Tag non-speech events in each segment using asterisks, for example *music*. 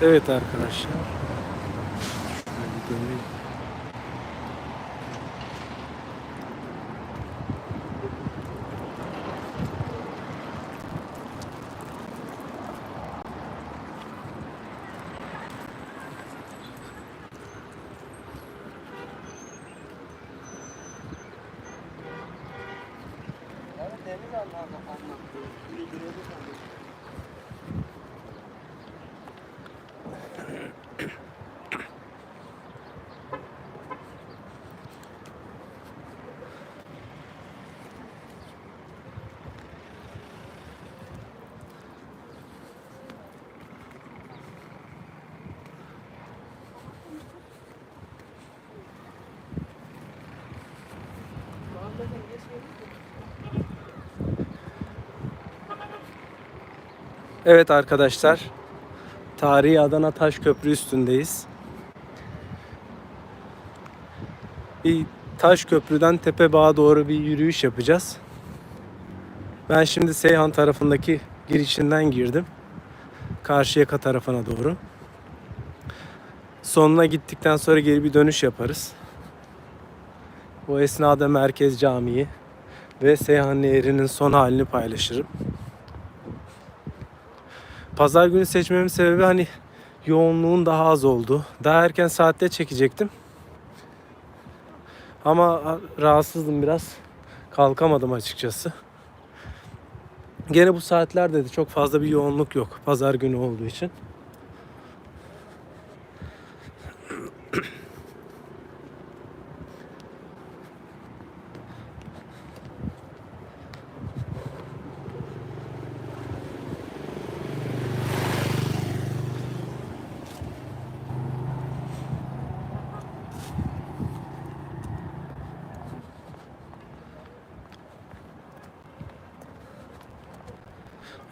Bir döneyim. Evet arkadaşlar. Tarihi Adana Taş Köprü üstündeyiz. Bir taş köprüden Tepebağa doğru bir yürüyüş yapacağız. Ben şimdi Seyhan tarafındaki girişinden girdim. Karşıyaka tarafına doğru. Sonuna gittikten sonra geri bir dönüş yaparız. Bu esnada Merkez Camii ve Seyhan Nehri'nin son halini paylaşırım. Pazar günü seçmemin sebebi hani yoğunluğun daha az oldu. Daha erken saatte çekecektim. Ama rahatsızdım biraz. Kalkamadım açıkçası. Gene bu saatlerde de çok fazla bir yoğunluk yok. Pazar günü olduğu için.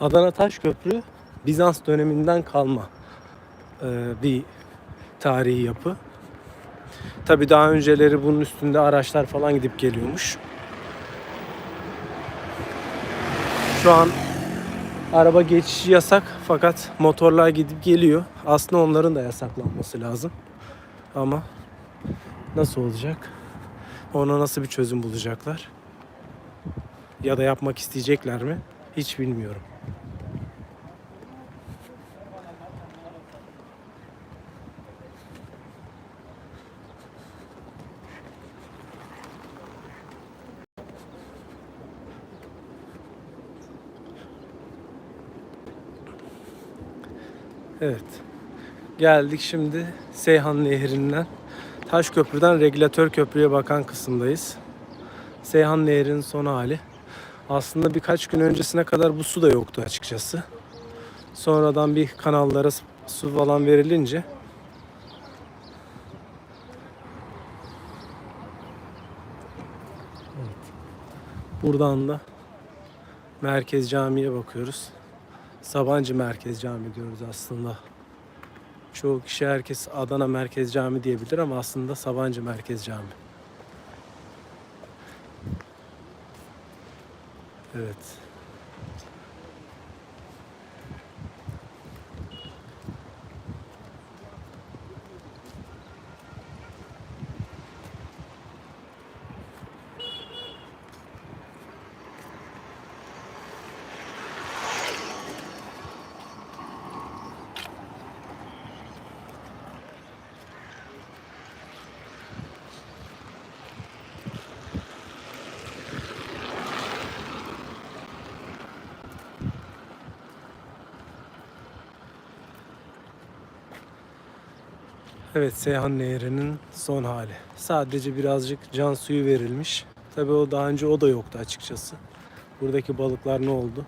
Adana Taş Köprü Bizans döneminden kalma e, bir tarihi yapı. Tabi daha önceleri bunun üstünde araçlar falan gidip geliyormuş. Şu an araba geçişi yasak fakat motorlar gidip geliyor. Aslında onların da yasaklanması lazım. Ama nasıl olacak? Ona nasıl bir çözüm bulacaklar? Ya da yapmak isteyecekler mi? Hiç bilmiyorum. Evet. Geldik şimdi Seyhan Nehri'nden Taş Köprü'den Regülatör Köprü'ye bakan kısımdayız. Seyhan Nehri'nin son hali. Aslında birkaç gün öncesine kadar bu su da yoktu açıkçası. Sonradan bir kanallara su falan verilince. Buradan da Merkez Camii'ye bakıyoruz. Sabancı Merkez Cami diyoruz aslında. Çoğu kişi herkes Adana Merkez Cami diyebilir ama aslında Sabancı Merkez Cami. Evet. Evet Seyhan Nehri'nin son hali. Sadece birazcık can suyu verilmiş. Tabii o daha önce o da yoktu açıkçası. Buradaki balıklar ne oldu?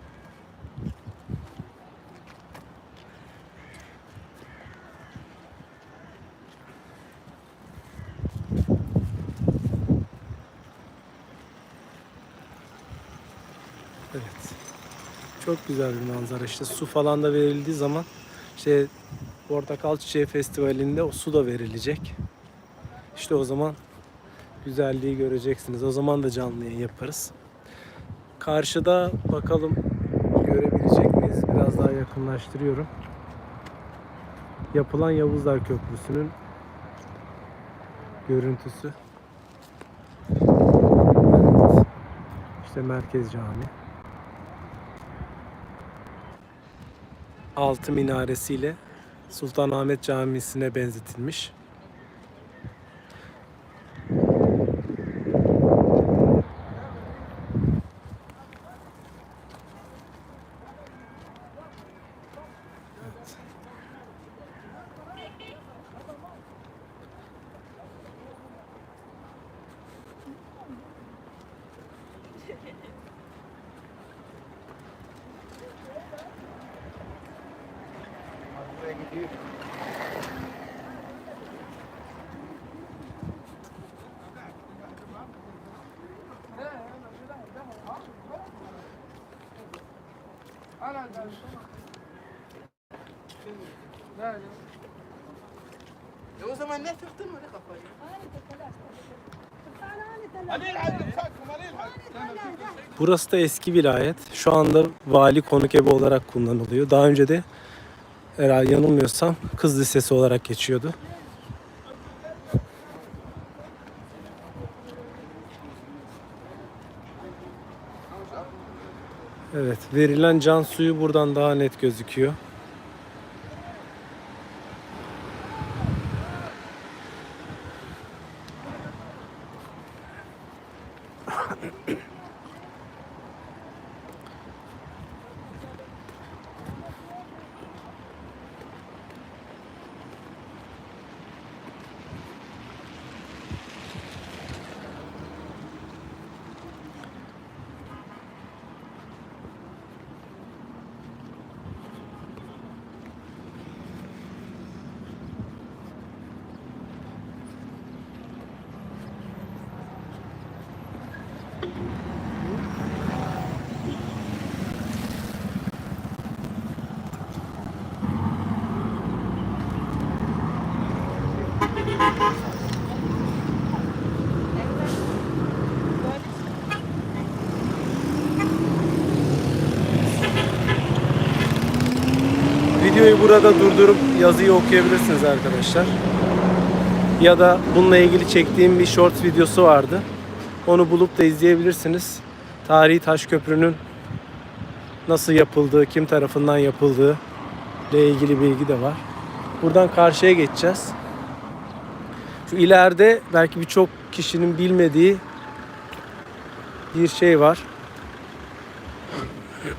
Evet. Çok güzel bir manzara. İşte su falan da verildiği zaman işte Portakal Çiçeği Festivali'nde o su da verilecek. İşte o zaman güzelliği göreceksiniz. O zaman da canlı yayın yaparız. Karşıda bakalım görebilecek miyiz? Biraz daha yakınlaştırıyorum. yapılan Yavuzlar Köprüsü'nün görüntüsü. İşte Merkez Cami. Altı minaresiyle Sultanahmet Camisi'ne benzetilmiş. Zaman ne çıktı mı ne kafayı? Burası da eski vilayet. Şu anda vali konuk evi olarak kullanılıyor. Daha önce de herhalde yanılmıyorsam kız lisesi olarak geçiyordu. Evet, verilen can suyu buradan daha net gözüküyor. Burada durdurup yazıyı okuyabilirsiniz arkadaşlar. Ya da bununla ilgili çektiğim bir short videosu vardı. Onu bulup da izleyebilirsiniz. Tarihi Taş Köprü'nün nasıl yapıldığı, kim tarafından yapıldığı ile ilgili bilgi de var. Buradan karşıya geçeceğiz. Şu ileride belki birçok kişinin bilmediği bir şey var.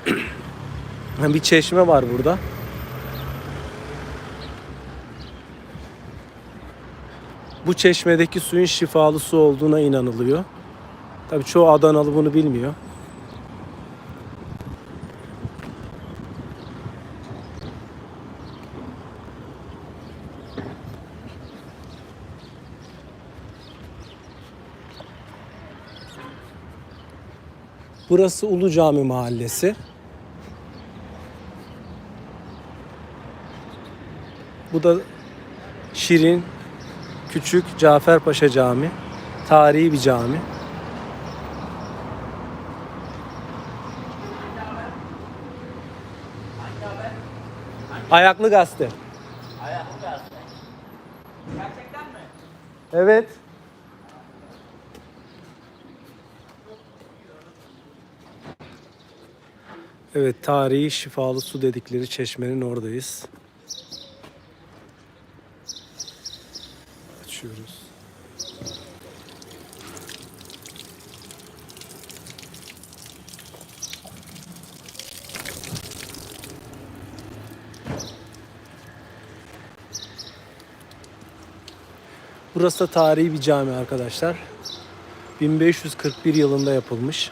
*clears throat* bir çeşme var burada. Bu çeşmedeki suyun şifalı su olduğuna inanılıyor. Tabii çoğu Adanalı bunu bilmiyor. Burası Ulu Cami Mahallesi. Bu da Şirin Küçük Caferpaşa Cami. Tarihi bir cami. Ayaklı gazete. Ayaklı gazete. Gerçekten mi? Evet. Evet, tarihi şifalı su dedikleri çeşmenin oradayız. Burası da tarihi bir cami arkadaşlar. 1541 yılında yapılmış.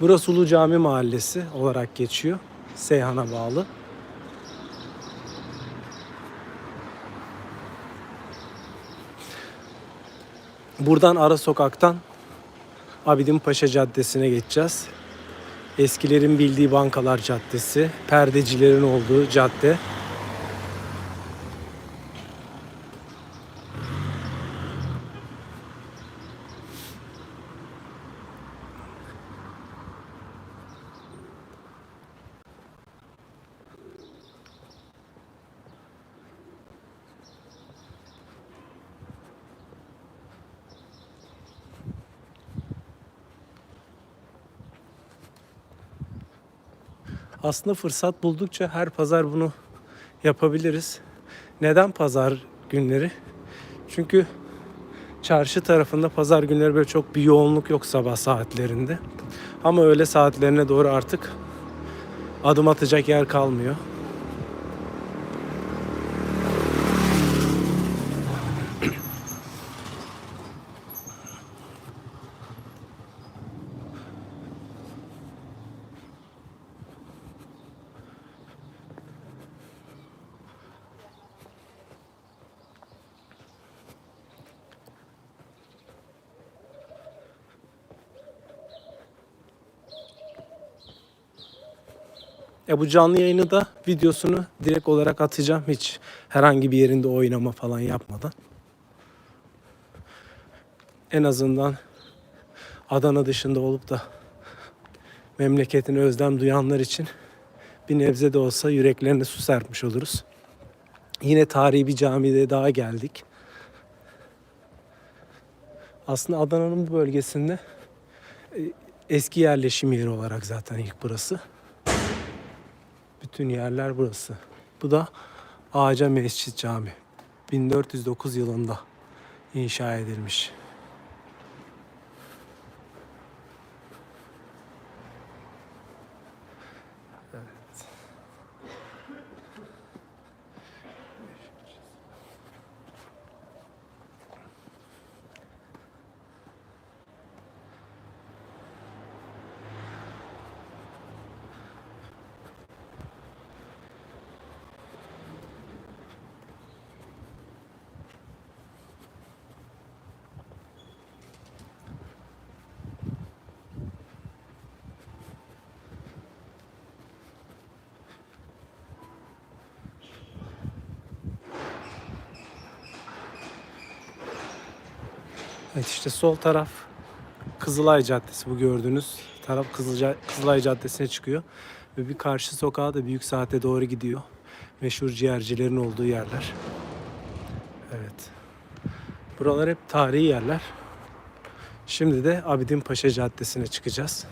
Burası Ulu Cami Mahallesi olarak geçiyor. Seyhan'a bağlı. Buradan ara sokaktan Abidin Paşa Caddesi'ne geçeceğiz. Eskilerin bildiği bankalar caddesi, perdecilerin olduğu cadde. Aslında fırsat buldukça her pazar bunu yapabiliriz. Neden pazar günleri? Çünkü çarşı tarafında pazar günleri böyle çok bir yoğunluk yok sabah saatlerinde. Ama öğle saatlerine doğru artık adım atacak yer kalmıyor. E bu canlı yayını da videosunu direkt olarak atacağım. Hiç herhangi bir yerinde oynama falan yapmadan. En azından Adana dışında olup da memleketine özlem duyanlar için bir nebze de olsa yüreklerine su serpmiş oluruz. Yine tarihi bir camide daha geldik. Aslında Adana'nın bu bölgesinde e, eski yerleşim yeri olarak zaten ilk burası. Bütün yerler burası. Bu da Ağaca Mescit Cami. 1409 yılında inşa edilmiş. İşte sol taraf Kızılay Caddesi bu gördüğünüz taraf Kızılca, Kızılay Caddesi'ne çıkıyor. Ve bir karşı sokağa da büyük saate doğru gidiyor. Meşhur ciğercilerin olduğu yerler. Evet. Buralar hep tarihi yerler. Şimdi de Abidin Paşa Caddesi'ne çıkacağız.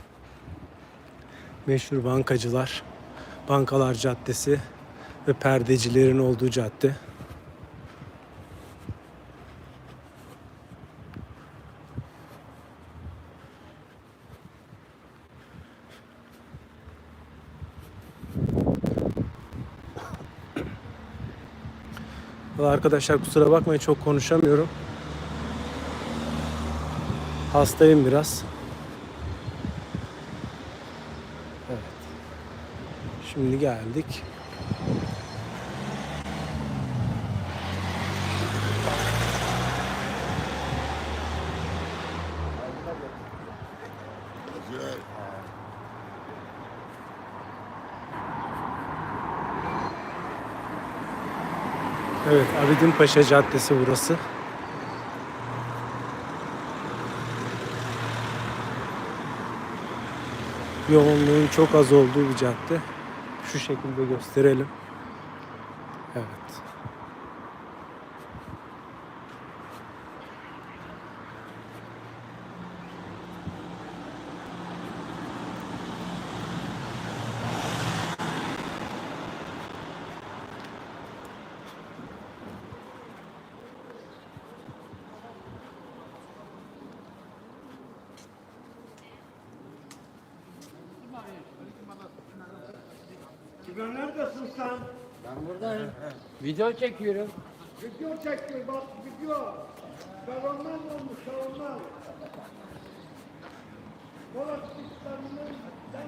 Meşhur bankacılar, Bankalar Caddesi ve perdecilerin olduğu cadde. Arkadaşlar kusura bakmayın çok konuşamıyorum. Hastayım biraz. Evet. Şimdi geldik. Paşa Caddesi burası. Yoğunluğun çok az olduğu bir cadde. Şu şekilde gösterelim. Evet. Sen neredesin sen? Ben buradayım. Video çekiyorum. Video çekti bak video. Salondan olmuş salondan. Polat ben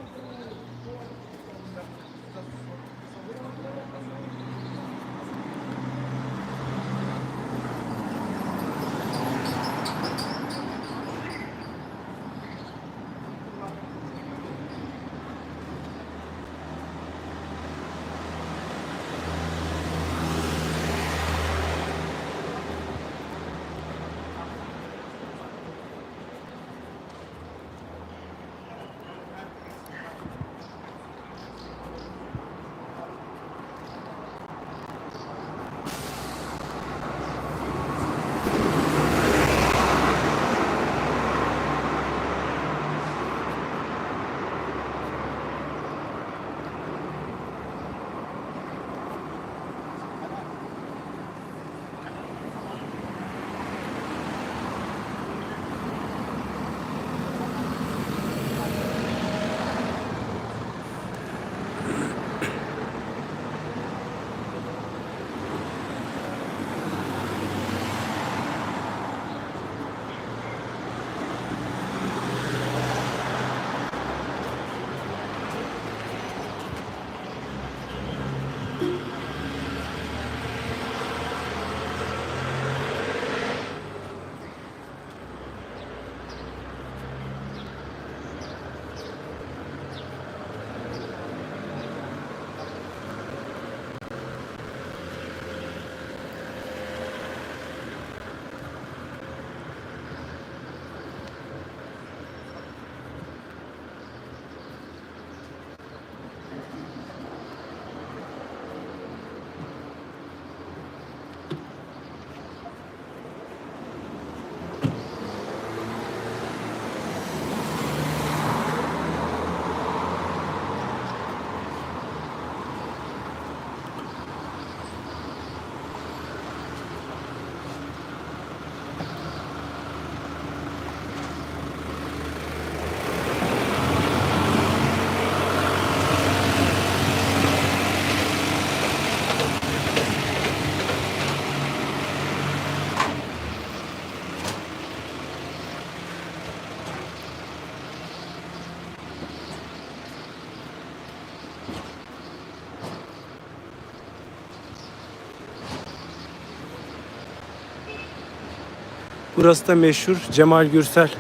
Burası da meşhur Cemal Gürsel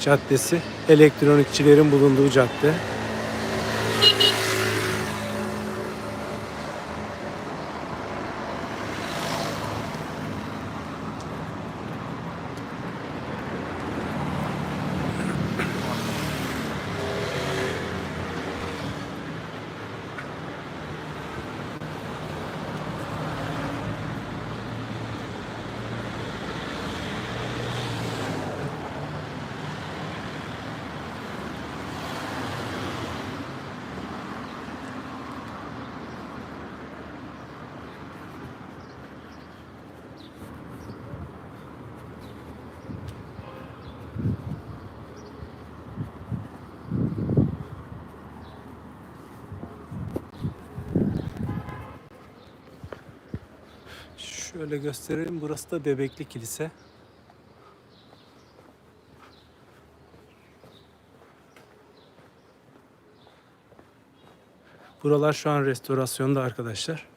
Caddesi. Elektronikçilerin bulunduğu cadde. Şöyle gösterelim. Burası da Bebekli Kilise. Buralar şu an restorasyonda arkadaşlar.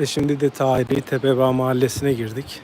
Ve şimdi de Tahibi Tepebağ Mahallesi'ne girdik.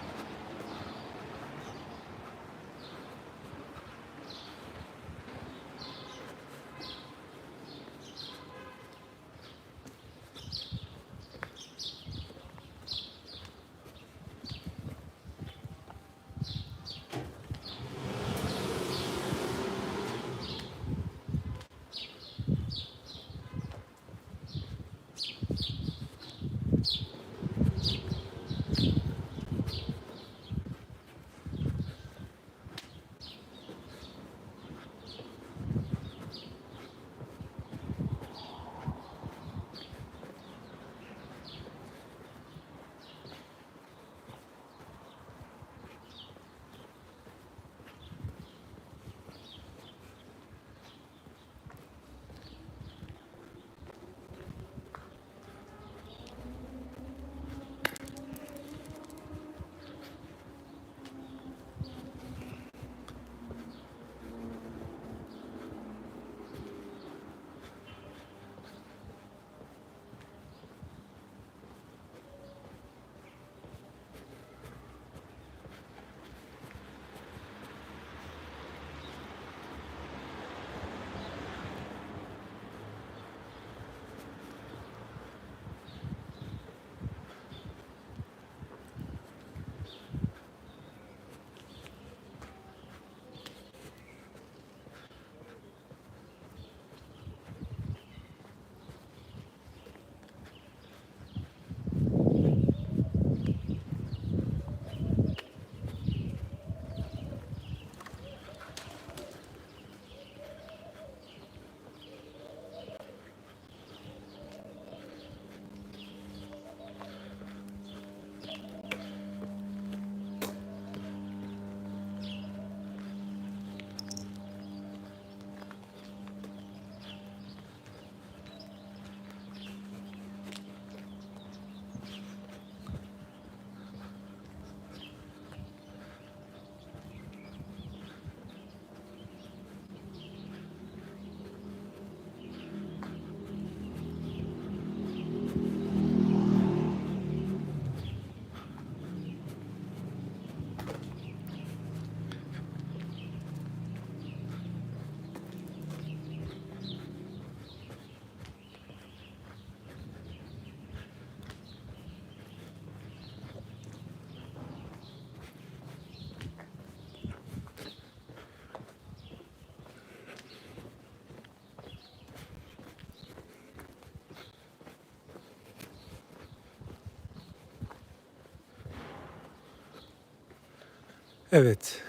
Evet.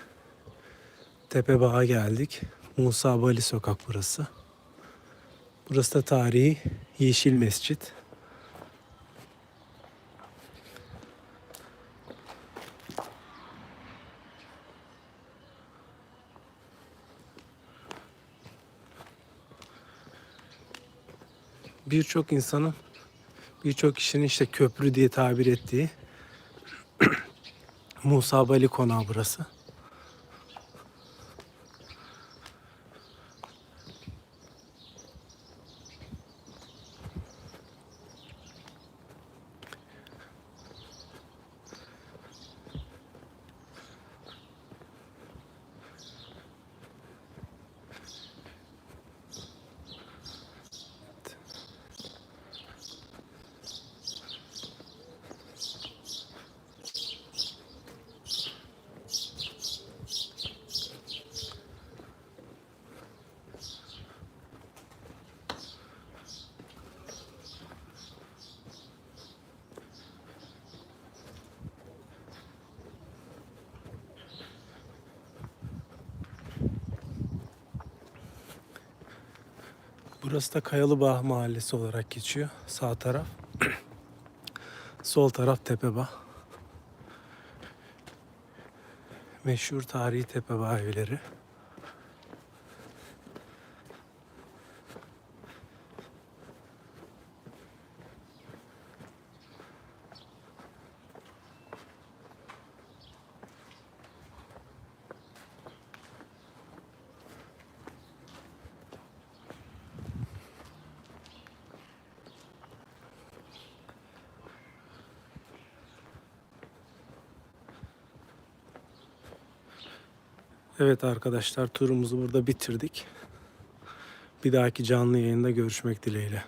Tepebağ'a geldik. Musa Bali sokak burası. Burası da tarihi Yeşil Mescit. Birçok insanın, birçok kişinin işte köprü diye tabir ettiği Musa Bali burası. Burası da Kayalıbağ Mahallesi olarak geçiyor. Sağ taraf. *clears throat* Sol taraf Tepebağ. Meşhur tarihi Tepebağ evleri. Evet arkadaşlar turumuzu burada bitirdik. Bir dahaki canlı yayında görüşmek dileğiyle.